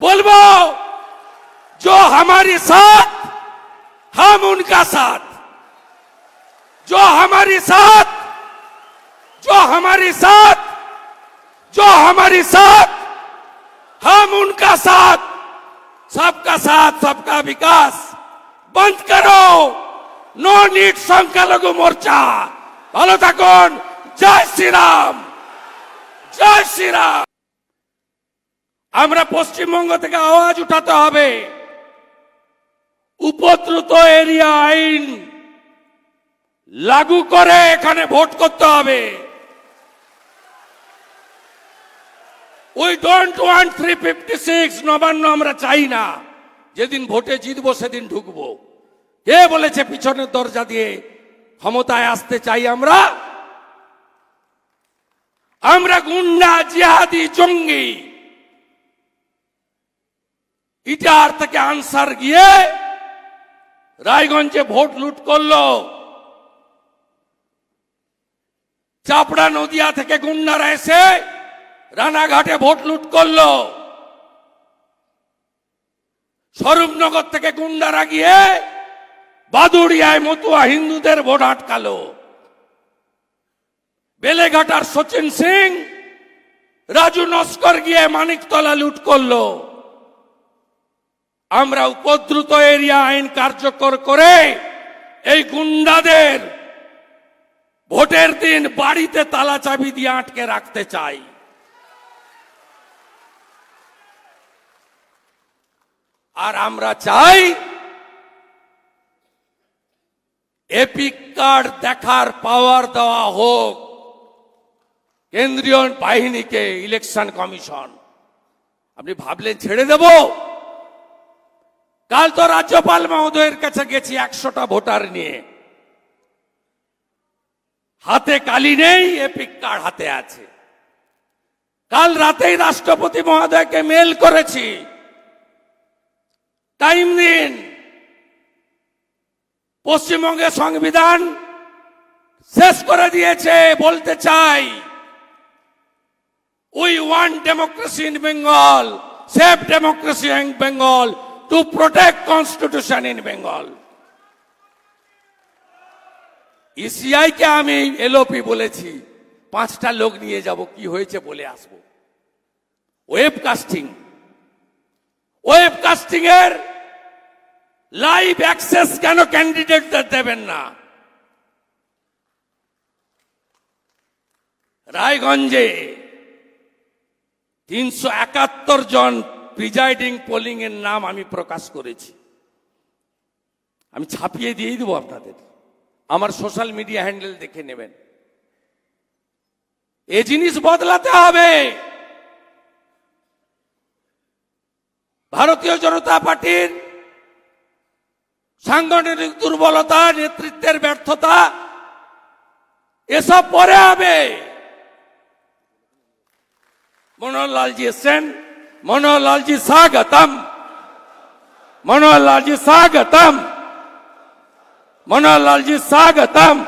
बोलबो जो हमारे साथ हम उनका साथ जो हमारे साथ जो हमारे साथ जो हमारे साथ हम उनका साथ सबका साथ सबका विकास बंद करो নো নিট সংখ্যালঘু মোর্চা ভালো থাকুন জয় শ্রীরাম জয় শ্রীরাম আমরা পশ্চিমবঙ্গ থেকে আওয়াজ উঠাতে হবে। উপদ্রুত এরিয়া আইন লাগু করে এখানে ভোট করতে হবে। We don't want three fifty six Nabanna আমরা চাই না। যেদিন ভোটে জিতবো সেদিন ঢুকবো। কে বলেছে পিছনের দরজা দিয়ে ক্ষমতায় আসতে চাই আমরা? আমরা গুন্ডা, জিহাদি, জঙ্গি। ইটার থেকে আনসার গিয়ে রায়গঞ্জে ভোট লুট করল। চাপড়া নদিয়া থেকে গুন্ডারা এসে রানাঘাটে ভোট লুট করল। স্বরূপনগর থেকে গুন্ডারা গিয়ে বাদুড়িয়ায় মতুয়া হিন্দুদের ভোট আটকালো। বেলেঘাটার সচিন সিং, রাজু নস্কর গিয়ে মানিকতলা লুট করল। আমরা উপদ্রুত এরিয়া আইন কার্যকর করে এই গুন্ডাদের ভোটের দিন বাড়িতে তালা চাবি দিয়ে আটকে রাখতে চাই। আর আমরা চাই এপিক কার্ড দেখার পাওয়ার দেওয়া হোক, কেন্দ্রীয় বাহিনীকে ইলেকশন কমিশন। আপনি ভাবলেন ছেড়ে দেব? কাল তো রাজ্যপাল মহোদয়ের কাছে গেছি একশোটা ভোটার নিয়ে। হাতে কালি নেই এপিক কার্ড হাতে আছে। কাল রাতেই রাষ্ট্রপতি মহোদয়কে মেল করেছি। টাইম দিন। পশ্চিমবঙ্গের সংবিধান শেষ করে দিয়েছে, বলতে চাই। We want democracy in Bengal, safe democracy in Bengal. To protect constitution in Bengal ECI কে আমি এলওপি বলেছি, পাঁচটা লোক নিয়ে যাব, কি হয়েছে বলে আসব। ওয়েব কাস্টিং ওয়েব কাস্টিং এর লাইভ অ্যাক্সেস কেন ক্যান্ডিডেটদের দেবেন না? রায়গঞ্জে তিনশো একাত্তর জন প্রিজাইডিং পোলিং এর নাম আমি প্রকাশ করেছি। আমি ছাপিয়ে দিয়েই দেবো আপনাদের। আমার সোশ্যাল মিডিয়া হ্যান্ডেল দেখে নেবেন। এ জিনিস বদলাতে হবে। ভারতীয় জনতা পার্টির সাংগঠনিক দুর্বলতা, নেতৃত্বের ব্যর্থতা, এসব পরে হবে। মনোহরলালজি এসছেন। जी एसेन मनोहर लाल जी स्वागतम मनोहर लाल जी स्वागतम मनोहर लाल जी स्वागतम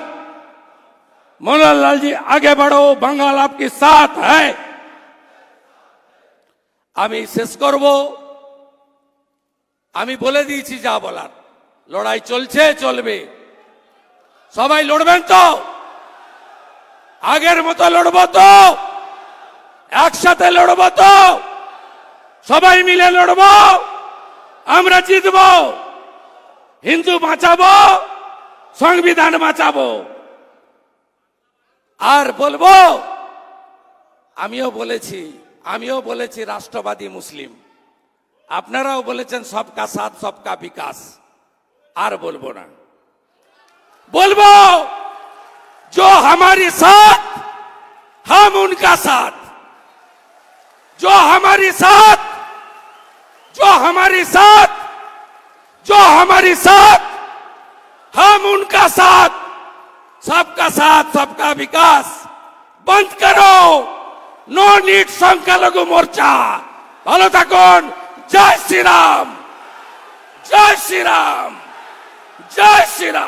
मनोहर लाल जी आगे बढ़ो बंगाल आपके साथ है আমি শেষ করব আমি বলে দিয়েছি যা বলার লড়াই চলছে চলবে সবাই লড়বেন তো আগের মতো লড়বো তো একসাথে লড়বো তো সবাই মিলে লড়বো আমরা জিতব হিন্দু বাঁচাবো সংবিধান বাঁচাবো আর বলবো আমিও বলেছি আমিও বলেছি রাষ্ট্রবাদী মুসলিম আপনারাও বলেছেন সবকা সাথ সবকা বিকাশ আর বলবো না বলবো जो हमारे साथ हम उनका साथ जो हमारे साथ जो हमारे साथ जो हमारे साथ हम उनका साथ सबका साथ सबका विकास बंद करो নো নিট সংখ্যালঘু মোর্চা ভালো থাকুন জয় শ্রীরাম জয় শ্রীরাম জয় শ্রীরাম